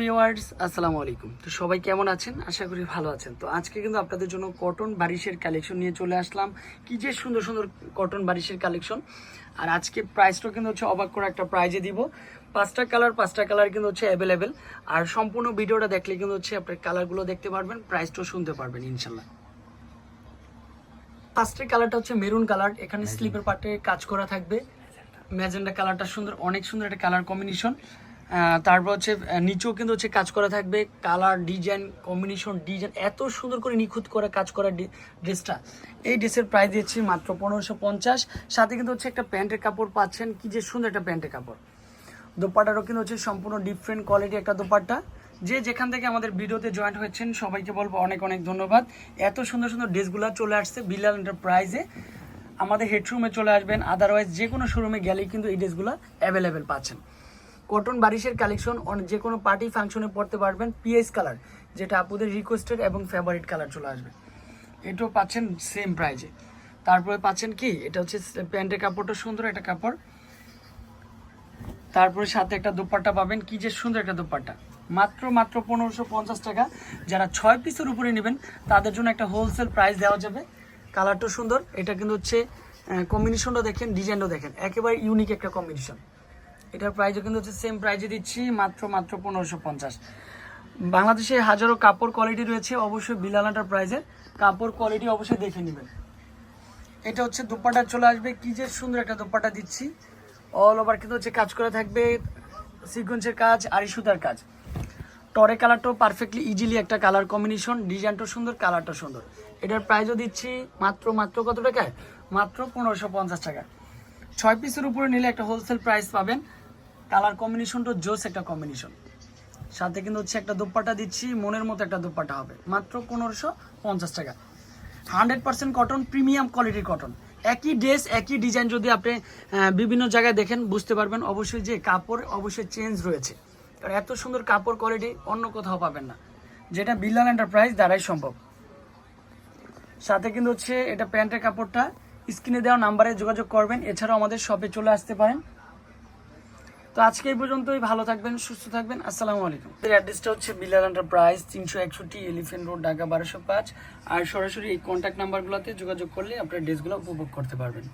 Viewers আসসালামু আলাইকুম তো সবাই কেমন আছেন? আশা করি ভালো আছেন। তো আজকে কিন্তু আপনাদের জন্য কটন বারিশের কালেকশন নিয়ে চলে আসলাম। কি যে সুন্দর সুন্দর কটন বারিশের কালেকশন আর আজকে প্রাইসটাও কিন্তু হচ্ছে অবাক করে একটা প্রাইজে দিব। পাঁচটা কালার পাঁচটা কালার কিন্তু হচ্ছে অ্যাভেলেবেল আর সম্পূর্ণ ভিডিওটা দেখলে কিন্তু হচ্ছে আপনার কালারগুলো দেখতে পারবেন প্রাইসটাও শুনতে পারবেন ইনশাল্লাহ ফার্স্টের কালারটা হচ্ছে মেরুন কালার এখানে স্লিপের পার্টে কাজ করা থাকবে। ম্যাজেন্ডা কালারটা সুন্দর অনেক সুন্দর একটা কালার কম্বিনেশন তারপর হচ্ছে নিচেও কিন্তু হচ্ছে কাজ করা থাকবে। কালার, ডিজাইন কম্বিনেশন ডিজাইন, এত সুন্দর করে নিখুঁত করে কাজ করা ড্রেসটা। এই ড্রেসের প্রাইস দিচ্ছি মাত্র পনেরোশো পঞ্চাশ। সাথে কিন্তু হচ্ছে একটা প্যান্টের কাপড় পাচ্ছেন। কি যে সুন্দর একটা প্যান্টের কাপড়। দোপাটারও কিন্তু হচ্ছে সম্পূর্ণ ডিফারেন্ট কোয়ালিটি একটা দোপাট্টা। যে যেখান থেকে আমাদের ভিডিওতে জয়েন্ট হয়েছেন, সবাইকে বলব অনেক অনেক ধন্যবাদ। এত সুন্দর সুন্দর ড্রেসগুলো চলে আসছে বিলাল এন্টারপ্রাইজে আমাদের হেডরুমে চলে আসবেন। আদারওয়াইজ যে কোনো শোরুমে গেলেই কিন্তু এই ড্রেসগুলো অ্যাভেলেবেল পাচ্ছেন। কটন বারিশের কালেকশন যে কোনো পার্টি ফাংশনে পড়তে পারবেন পিএস কালার, যেটা আপুদের রিকোয়েস্টেড এবং ফেভারিট কালার চলে আসবে। এটাও পাচ্ছেন সেম প্রাইজে তারপরে পাচ্ছেন কি? এটা হচ্ছে প্যান্টের কাপড়টা সুন্দর একটা কাপড়। তারপরে সাথে একটা দোপাট্টা পাবেন। কি যে সুন্দর একটা দোপাট্টা। মাত্র মাত্র পনেরোশো পঞ্চাশ টাকা। যারা ছয় পিসের উপরে নেবেন, তাদের জন্য একটা হোলসেল প্রাইস দেওয়া যাবে। কালারটাও সুন্দর। এটা কিন্তু হচ্ছে কম্বিনেশনটা দেখেন ডিজাইনটাও দেখেন। একেবারে ইউনিক একটা কম্বিনেশন এটার প্রাইসও কিন্তু হচ্ছে সেম প্রাইজে দিচ্ছি, মাত্র মাত্র পনেরোশো পঞ্চাশ। বাংলাদেশে হাজারো কাপড় কোয়ালিটি রয়েছে, অবশ্যই বিলালাটার প্রাইজের কাপড় কোয়ালিটি অবশ্যই দেখে নেবেন। এটা হচ্ছে দোপাটা চলে আসবে, কি যে সুন্দর একটা দোপাটা দিচ্ছি। অল ওভার কিন্তু হচ্ছে কাজ করে থাকবে সিকোয়েন্সের কাজ আর সুতার কাজ। টরে কালারটাও পারফেক্টলি ইজিলি একটা কালার কম্বিনেশন ডিজাইনটাও সুন্দর কালারটা সুন্দর। এটার প্রাইসও দিচ্ছি, মাত্র মাত্র কত টাকায়? মাত্র পনেরোশো পঞ্চাশ টাকা। ছয় পিসের উপরে নিলে একটা হোলসেল প্রাইস পাবেন। কালার কম্বিনেশনটা জোস একটা কম্বিনেশন। সাথে কিন্তু হচ্ছে একটা দোপাটা দিচ্ছি, মনের মতো একটা দোপাটা হবে। মাত্র পনেরোশো পঞ্চাশ টাকা। হান্ড্রেড পার্সেন্ট কটন প্রিমিয়াম কোয়ালিটির কটন একই ড্রেস একই ডিজাইন যদি আপনি বিভিন্ন জায়গায় দেখেন, বুঝতে পারবেন অবশ্যই যে কাপড় অবশ্যই চেঞ্জ রয়েছে। কারণ এত সুন্দর কাপড় কোয়ালিটি অন্য কোথাও পাবেন না। যেটা বিল্লাল এন্টারপ্রাইজ দ্বারাই সম্ভব। সাথে কিন্তু হচ্ছে এটা প্যান্টের কাপড়টা। স্ক্রিনে দেওয়া নাম্বারে যোগাযোগ করবেন। এছাড়াও আমাদের শপে চলে আসতে পারেন। তো আজকে এই পর্যন্তই, ভালো থাকবেন, সুস্থ থাকবেন, আসসালামু আলাইকুম। এর অ্যাড্রেসটা হচ্ছে বিলাল এন্টারপ্রাইজ তিনশো একষট্টি এলিফেন্ট রোড ঢাকা বারোশো পাঁচ। আর সরাসরি এই কন্ট্যাক্ট নাম্বারগুলোতে যোগাযোগ করলে আপনার ড্রেসগুলো উপভোগ করতে পারবেন।